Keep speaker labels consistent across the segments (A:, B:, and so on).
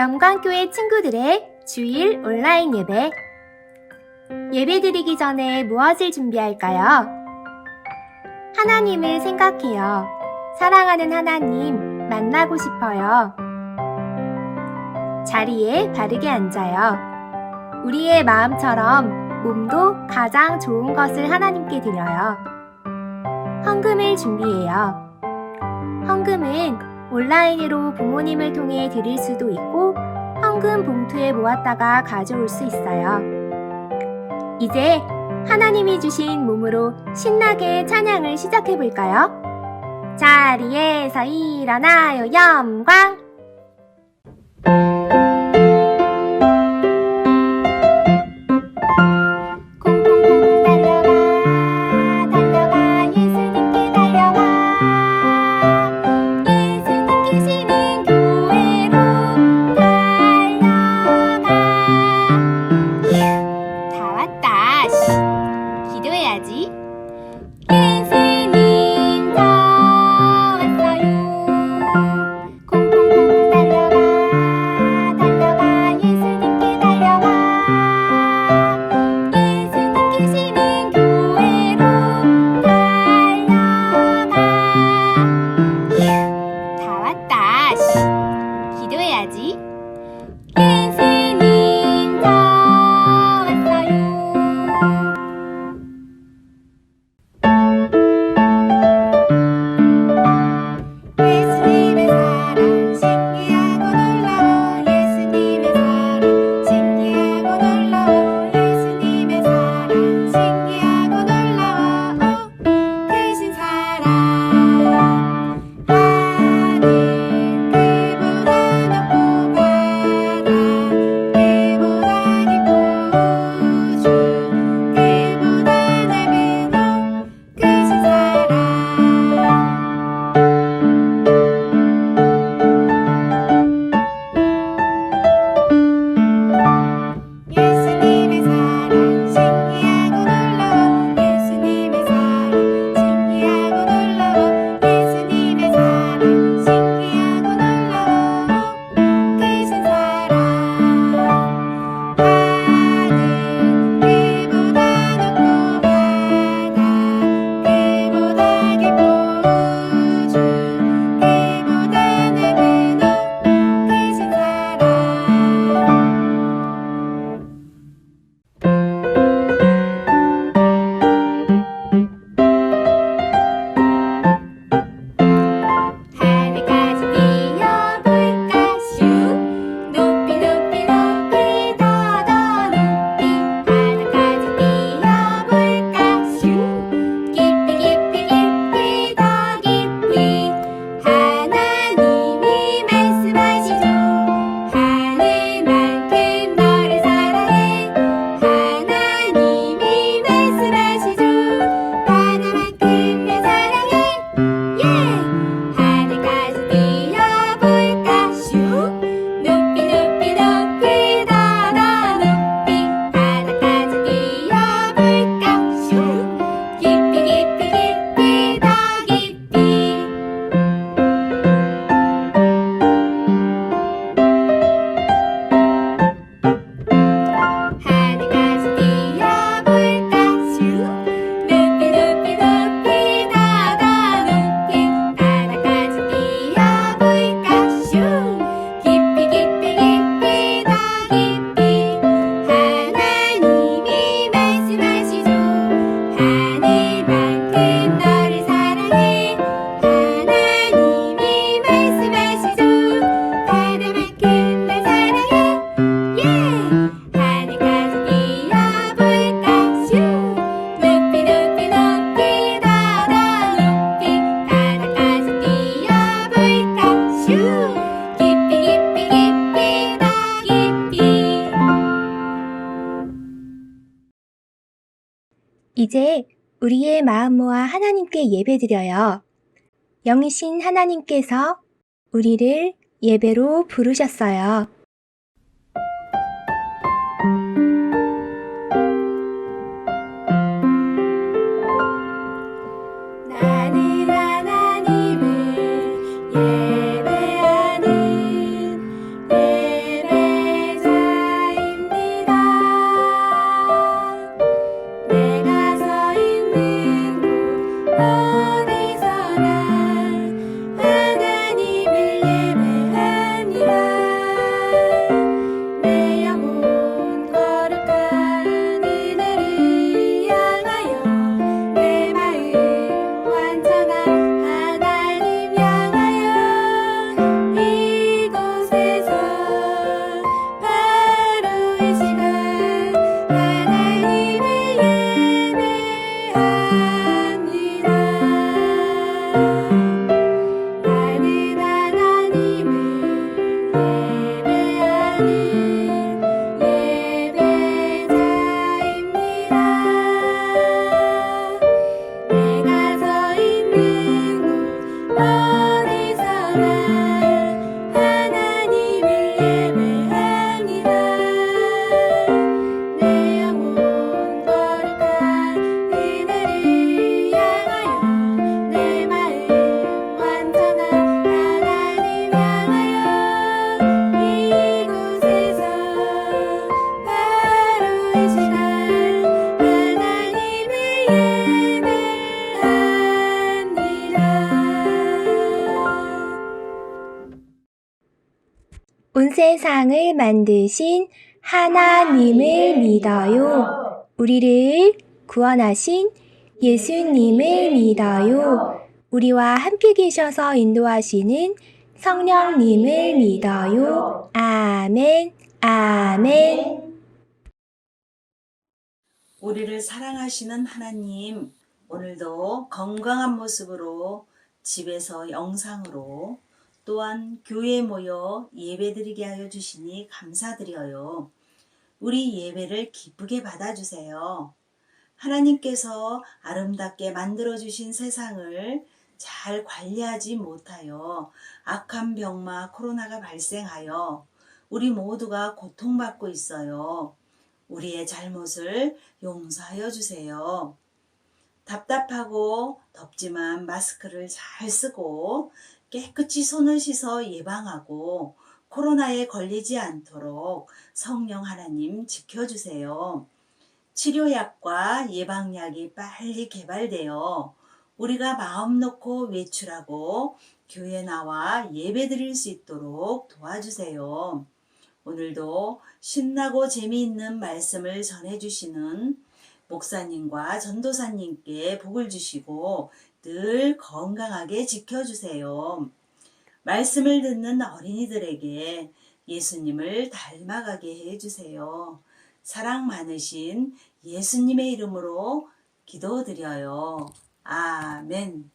A: 영광교회 친구들의 주일 온라인 예배. 예배 드리기 전에 무엇을 준비할까요? 하나님을 생각해요. 사랑하는 하나님, 만나고 싶어요. 자리에 바르게 앉아요. 우리의 마음처럼 몸도 가장 좋은 것을 하나님께 드려요. 헌금을 준비해요. 헌금은 온라인으로 부모님을 통해 드릴 수도 있고 헌금 봉투에 모았다가 가져올 수 있어요. 이제 하나님이 주신 몸으로 신나게 찬양을 시작해 볼까요? 자리에서 일어나요, 영광! 함께 예배드려요. 영이신 하나님께서 우리를 예배로 부르셨어요.
B: 온 세상을 만드신 하나님을 믿어요. 우리를 구원하신 예수님을 믿어요. 우리와 함께 계셔서 인도하시는 성령님을 믿어요. 아멘, 아멘.
C: 우리를 사랑하시는 하나님, 오늘도 건강한 모습으로 집에서 영상으로 또한 교회에 모여 예배드리게 하여 주시니 감사드려요. 우리 예배를 기쁘게 받아주세요. 하나님께서 아름답게 만들어주신 세상을 잘 관리하지 못하여 악한 병마 코로나가 발생하여 우리 모두가 고통받고 있어요. 우리의 잘못을 용서하여 주세요. 답답하고 덥지만 마스크를 잘 쓰고 깨끗이 손을 씻어 예방하고 코로나에 걸리지 않도록 성령 하나님 지켜주세요. 치료약과 예방약이 빨리 개발되어 우리가 마음 놓고 외출하고 교회 나와 예배 드릴 수 있도록 도와주세요. 오늘도 신나고 재미있는 말씀을 전해주시는 목사님과 전도사님께 복을 주시고 늘 건강하게 지켜주세요. 말씀을 듣는 어린이들에게 예수님을 닮아가게 해주세요. 사랑 많으신 예수님의 이름으로 기도드려요. 아멘.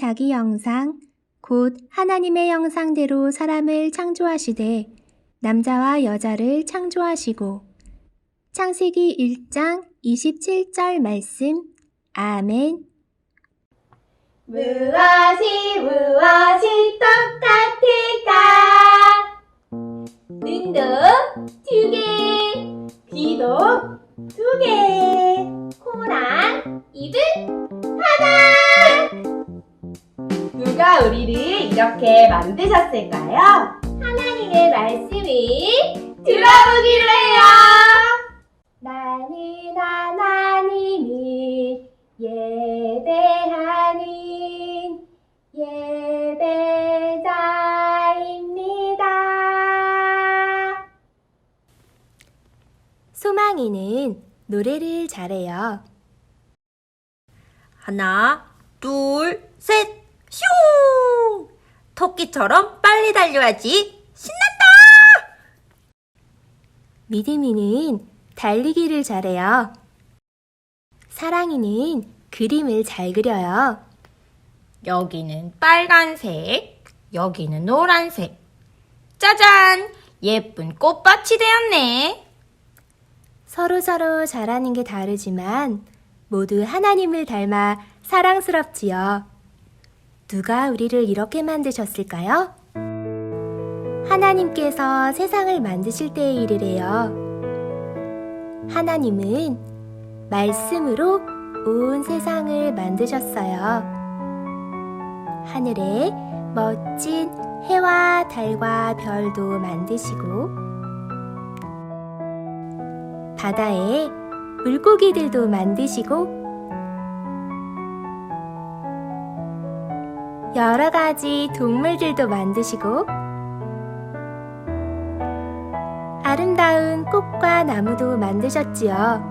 B: 자기 형상, 곧 하나님의 형상대로 사람을 창조하시되 남자와 여자를 창조하시고. 창세기 1장 27절 말씀. 아멘. 무엇이 무엇이 똑같을까? 눈도 두 개, 귀도 두 개, 코랑 입은 하나. 누가 우리를 이렇게 만드셨을까요? 하나님의 말씀을 들어보기로 해요. 나는 하나님을 예배하는 예배자입니다. 소망이는 노래를 잘해요.
D: 하나, 둘, 셋, 슝! 토끼처럼 빨리 달려야지. 신난다!
B: 믿음이는 달리기를 잘해요. 사랑이는 그림을 잘 그려요.
D: 여기는 빨간색, 여기는 노란색. 짜잔! 예쁜 꽃밭이 되었네.
B: 서로서로 잘하는 게 다르지만 모두 하나님을 닮아 사랑스럽지요. 누가 우리를 이렇게 만드셨을까요? 하나님께서 세상을 만드실 때의 일이래요. 하나님은 말씀으로 온 세상을 만드셨어요. 하늘에 멋진 해와 달과 별도 만드시고, 바다에 물고기들도 만드시고, 여러 가지 동물들도 만드시고, 아름다운 꽃과 나무도 만드셨지요.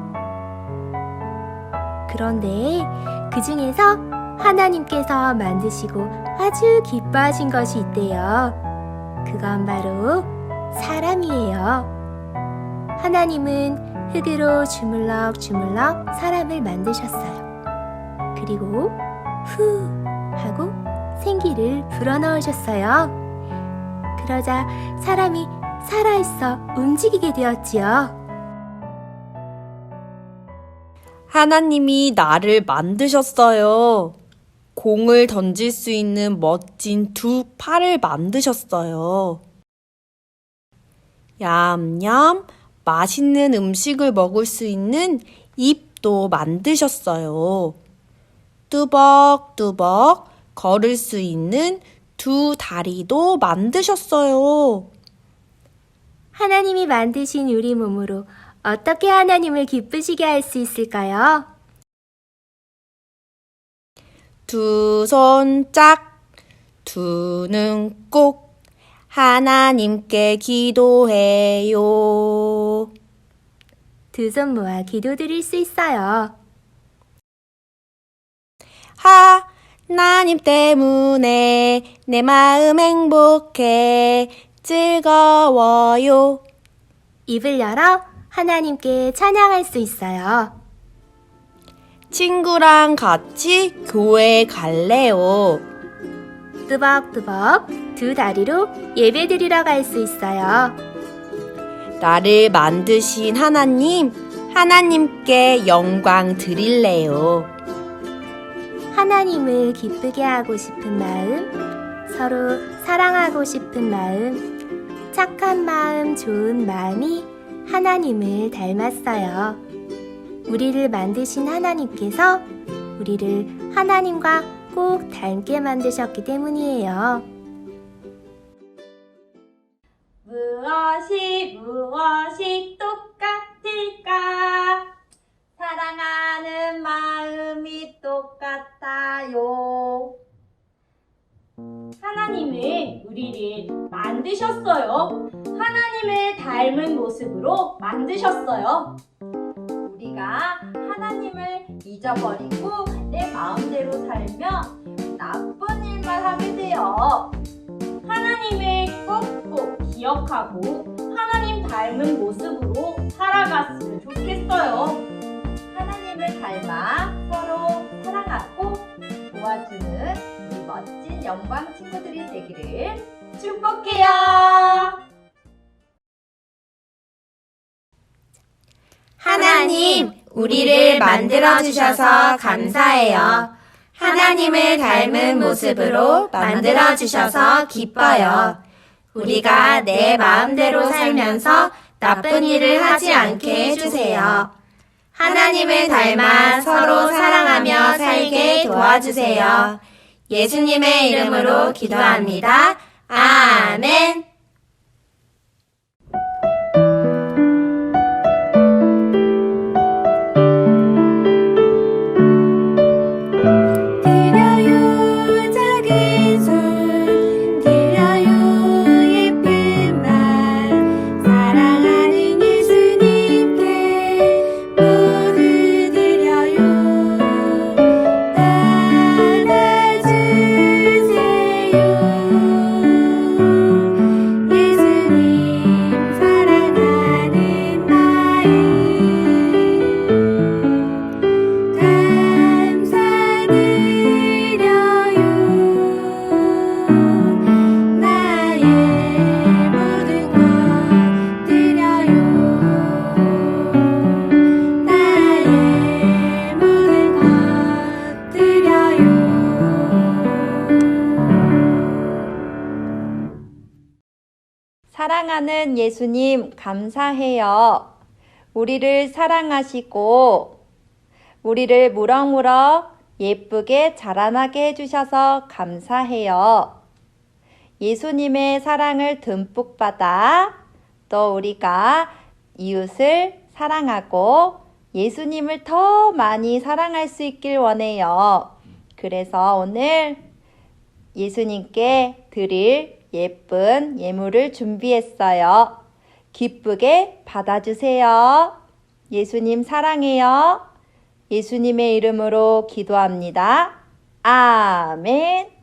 B: 그런데 그 중에서 하나님께서 만드시고 아주 기뻐하신 것이 있대요. 그건 바로 사람이에요. 하나님은 흙으로 주물럭 주물럭 사람을 만드셨어요. 그리고 후 하고 생기를 불어넣으셨어요. 그러자 사람이 살아있어 움직이게 되었지요.
E: 하나님이 나를 만드셨어요. 공을 던질 수 있는 멋진 두 팔을 만드셨어요. 얌얌 맛있는 음식을 먹을 수 있는 입도 만드셨어요. 뚜벅뚜벅 걸을 수 있는 두 다리도 만드셨어요.
B: 하나님이 만드신 우리 몸으로 어떻게 하나님을 기쁘시게 할 수 있을까요?
E: 두 손 짝, 두 눈 꼭, 하나님께 기도해요.
B: 두 손 모아 기도드릴 수 있어요.
E: 하 나님 때문에 내 마음 행복해, 즐거워요.
B: 입을 열어 하나님께 찬양할 수 있어요.
E: 친구랑 같이 교회 갈래요.
B: 뚜벅뚜벅 두 다리로 예배드리러 갈 수 있어요.
E: 나를 만드신 하나님, 하나님께 영광 드릴래요.
B: 하나님을 기쁘게 하고 싶은 마음, 서로 사랑하고 싶은 마음, 착한 마음, 좋은 마음이 하나님을 닮았어요. 우리를 만드신 하나님께서 우리를 하나님과 꼭 닮게 만드셨기 때문이에요.
D: 무엇이 무엇이 똑같을까? 사랑하는 마음이 똑같아요. 하나님은 우리를 만드셨어요. 하나님을 닮은 모습으로 만드셨어요. 우리가 하나님을 잊어버리고 내 마음대로 살면 나쁜 일만 하게 돼요. 하나님을 꼭꼭 기억하고 하나님 닮은 모습으로 살아갔으면 좋겠어요. 닮아 서로 사랑하고 도와주는 우리 멋진 영광 친구들이 되기를 축복해요.
B: 하나님, 우리를 만들어 주셔서 감사해요. 하나님을 닮은 모습으로 만들어 주셔서 기뻐요. 우리가 내 마음대로 살면서 나쁜 일을 하지 않게 해주세요. 하나님을 닮아 서로 사랑하며 살게 도와주세요. 예수님의 이름으로 기도합니다. 아멘. 예수님,
A: 감사해요. 우리를 사랑하시고, 우리를 무럭무럭 예쁘게 자라나게 해주셔서 감사해요. 예수님의 사랑을 듬뿍 받아 또 우리가 이웃을 사랑하고 예수님을 더 많이 사랑할 수 있길 원해요. 그래서 오늘 예수님께 드릴 예쁜 예물을 준비했어요. 기쁘게 받아주세요. 예수님 사랑해요. 예수님의 이름으로 기도합니다. 아멘.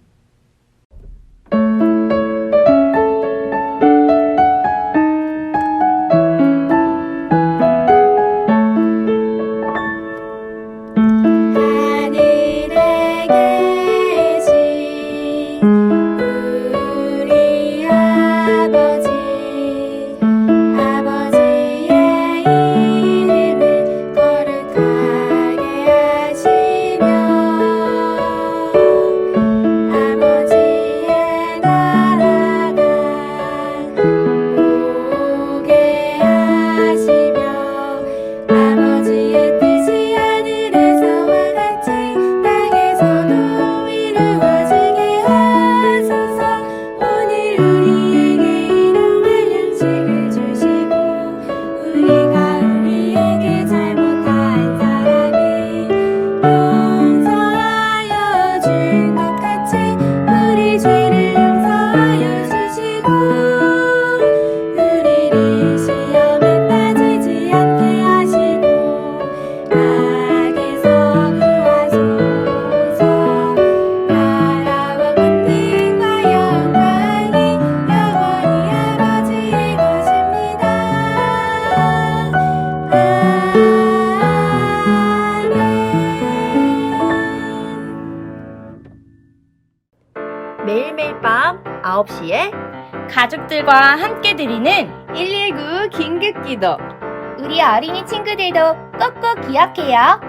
B: 가족들과 함께 드리는
D: 119 긴급기도
B: 우리 어린이 친구들도 꼭꼭 기억해요.